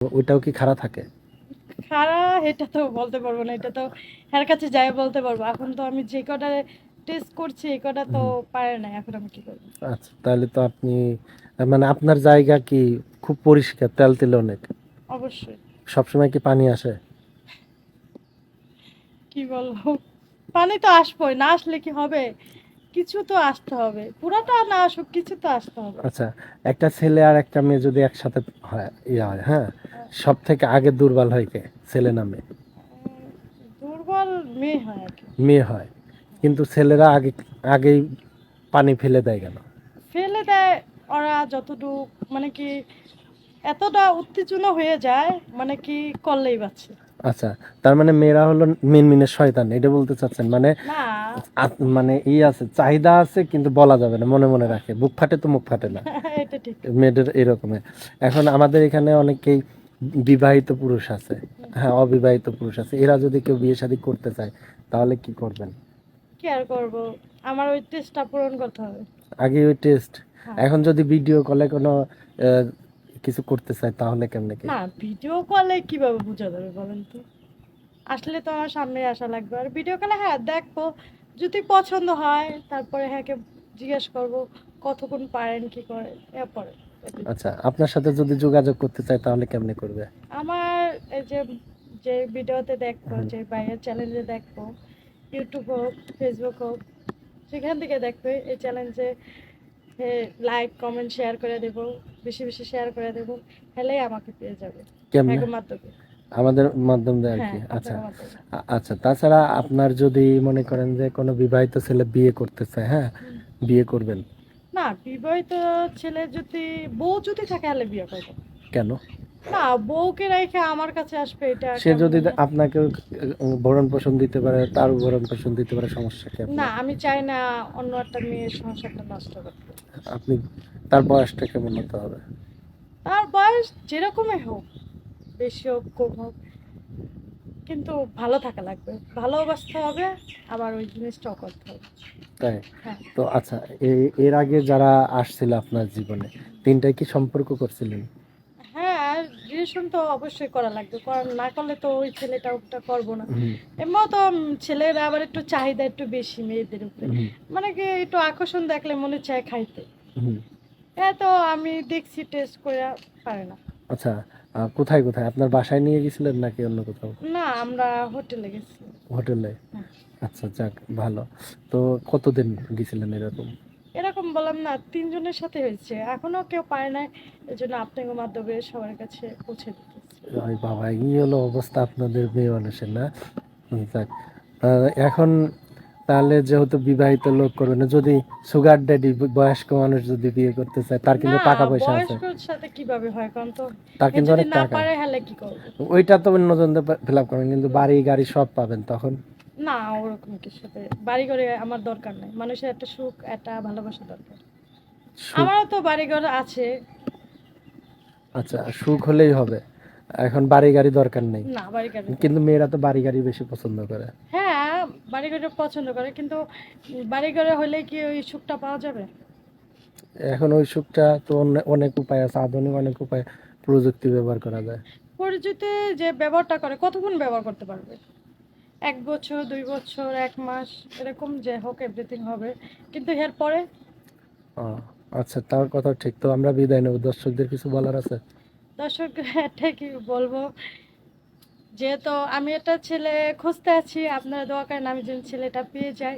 ওইটাও কি খারাপ থাকে? খারা এটা তো বলতে পারব না এটা তো এর কাছে যাই বলতে পারব। এখন তো আমি যে কটা টেস্ট করছি এই কটা তো পারে না এখন আমি কি করব? আচ্ছা তাহলে তো আপনি মানে আপনার জায়গা কি খুব পরিষ্কার তেল তেল অনেক? অবশ্যই। সবসময় কি পানি আসে? কি বলব? পানি তো আসবোই না আসলে কি হবে? কিছু তো আসতে হবে। পুরাটা না আসুক কিছু তো আসতে হবে। আচ্ছা একটা ছেলে আর একটা মেয়ে যদি একসাথে হয় ইয়া হয় হ্যাঁ? সব থেকে আগে দুর্বল হয় কে ছেলে না মেয়ে? দুর্বল মেয়ে হয় মেয়ে হয় কিন্তু ছেলেরা আগে আগেই পানি ফেলে দেয় কেন? ফেলে দেয় ওরা যতটুকু মানে কি এতটা উত্তেজনা হয়ে যায় মানে কি করলেই বাচ্চা আচ্ছা তার মানে মেয়েরা হলো মিনমিনের শয়তান এটা বলতে চাচ্ছেন? মানে মানে ই আছে চাহিদা আছে কিন্তু বলা যাবে না মনে মনে রাখে। বুক ফাটে তো মুখ ফাটে না। মেয়েদের এরকমের এখন আমাদের এখানে অনেকেই বিবাহিত পুরুষ আছে। হ্যাঁ অবিবাহিত পুরুষ আছে। এরা যদি কেউ বিয়ে শাদী করতে চায় তাহলে কি করবেন? কি আর করব? আমার ওই টেস্টটা পূরণ করতে হবে। আগে ওই টেস্ট হ্যাঁ। এখন যদি ভিডিও কলে কোনো কিছু করতে চায় তাহলে কেমনে কি? না ভিডিও কলে কীভাবে বোঝা যাবে বলেন তো? আসলে তো আমার সামনে আসা লাগবে। আর ভিডিও কলে হ্যাঁ দেখব। যদি পছন্দ হয় তারপরে হ্যাঁকে জিজ্ঞেস করব কতক্ষণ পারেন কি করে এরপরে। আচ্ছা আপনার সাথে যদি যোগাযোগ করতে চায় তাহলে কেমনে করবে? আমার এই যে যে ভিডিওতে দেখব যে বাইরের চ্যালেঞ্জে দেখব ইউটিউব হোক ফেসবুক হোক সেখান থেকে দেখবে এই চ্যালেঞ্জে লাইক কমেন্ট শেয়ার করে দেব বেশি বেশি শেয়ার করে দেব হেলেই আমাকে পেয়ে যাবে কেমনে? মাধ্যমে আমাদের মাধ্যম দিয়ে আর হ্যাঁ কি আচ্ছা আপনার মাধ্যমে। আ- আচ্ছা তাছাড়া আপনার যদি মনে করেন যে কোনো বিবাহিত ছেলে বিয়ে করতে চায় হ্যাঁ বিয়ে করবেন? না বিবাহিত ছেলে যদি বউ যদি থাকে তাহলে বিয়ে করব। কেন? না বউকে রেখে আমার কাছে আসবে এটা সে যদি? আপনাকে ভরণ পোষণ দিতে পারে তার ভরণ পোষণ দিতে পারে সমস্যা কি না আমি চাই না অন্য একটা মেয়ের সংসারটা নষ্ট করতে। আপনি তার বয়সটা কেমন হতে হবে? তার বয়স যেরকমই হোক। বেশি হোক কম হোক কিন্তু ভালো থাকা লাগবে। ভালোবাসতে হবে আবার ওই জিনিসটাও করতে হবে তাই? হ্যাঁ। তো আচ্ছা এর আগে যারা আসছিল আপনার জীবনে তিনটায় কি সম্পর্ক করছিলেন? হ্যাঁ রিলেশন তো অবশ্যই করা লাগবে। কারণ না করলে তো ওই ছেলেটা ওটা করব না। এমনিও তো ছেলেরা আবার একটু চাহিদা একটু বেশি মেয়েদের উপরে। মানে কি একটু আকর্ষণ দেখলে মনে চায় খাইতে। এ তো আমি দেখছি টেস্ট করে পারে না। আচ্ছা কোথায় কোথায়? আপনার বাসায় নিয়ে গেছিলেন নাকি অন্য কোথাও? না আমরা হোটেলে গেছি। হোটেলে? হ্যাঁ। আচ্ছা যাক ভালো। তো কতদিন গেছিলেন এরকম? এরকম বললাম না তিনজনের সাথে হয়েছে। এখনও কেউ পায় না এই জন্য আপনাকে মাধ্যমে সবার কাছে পৌঁছে দিতেছি। ওই বাবা এই হলো অবস্থা আপনাদের মেয়ে মানুষের না? যাক। এখন তাহলে যেহেতু বিবাহিত লোক করবে না যদি সুগার ড্যাডি বয়স্ক মানুষ যদি বিয়ে করতে চায় তার কিন্তু টাকা পয়সা আছে। সাথে কীভাবে হয়? কারণ তো তার কিন্তু অনেক টাকা। কি করবে? ওইটা তো অন্যজন ফিল আপ করবেন কিন্তু বাড়ি গাড়ি সব পাবেন তখন। না ওরকম কিছুতে বাড়ি ঘরে আমার দরকার নাই। মানুষের একটা সুখ একটা ভালোবাসা দরকার। আমারও তো বাড়ি ঘর আছে। আচ্ছা সুখ হলেই হবে। এখন বাড়ি গাড়ি দরকার নেই। না বাড়ি ঘরে কিন্তু মেয়েরা তো বাড়ি গাড়ি বেশি পছন্দ করে। হ্যাঁ বাড়ি ঘরে পছন্দ করে কিন্তু বাড়ি ঘরে হলে কি ওই সুখটা পাওয়া যাবে? এখন ওই সুখটা তো অনেক উপায় আছে আধুনিক অনেক উপায় প্রযুক্তি ব্যবহার করা যায়। পরিচিত যে ব্যবহারটা করে কতক্ষণ ব্যবহার করতে পারবে? এক বছর দুই বছর এক মাস এরকম যে হোক এভরিথিং হবে কিন্তু এর পরে? আচ্ছা তার কথা ঠিক তো আমরা বিদায় নেব। দর্শকদের কিছু বলার আছে? দর্শক এটাই কি বলব। যেহেতু আমি একটা ছেলে খুঁজতে আছি আপনারা দোয়া করেন আমি যেন ছেলেটা পেয়ে যাই।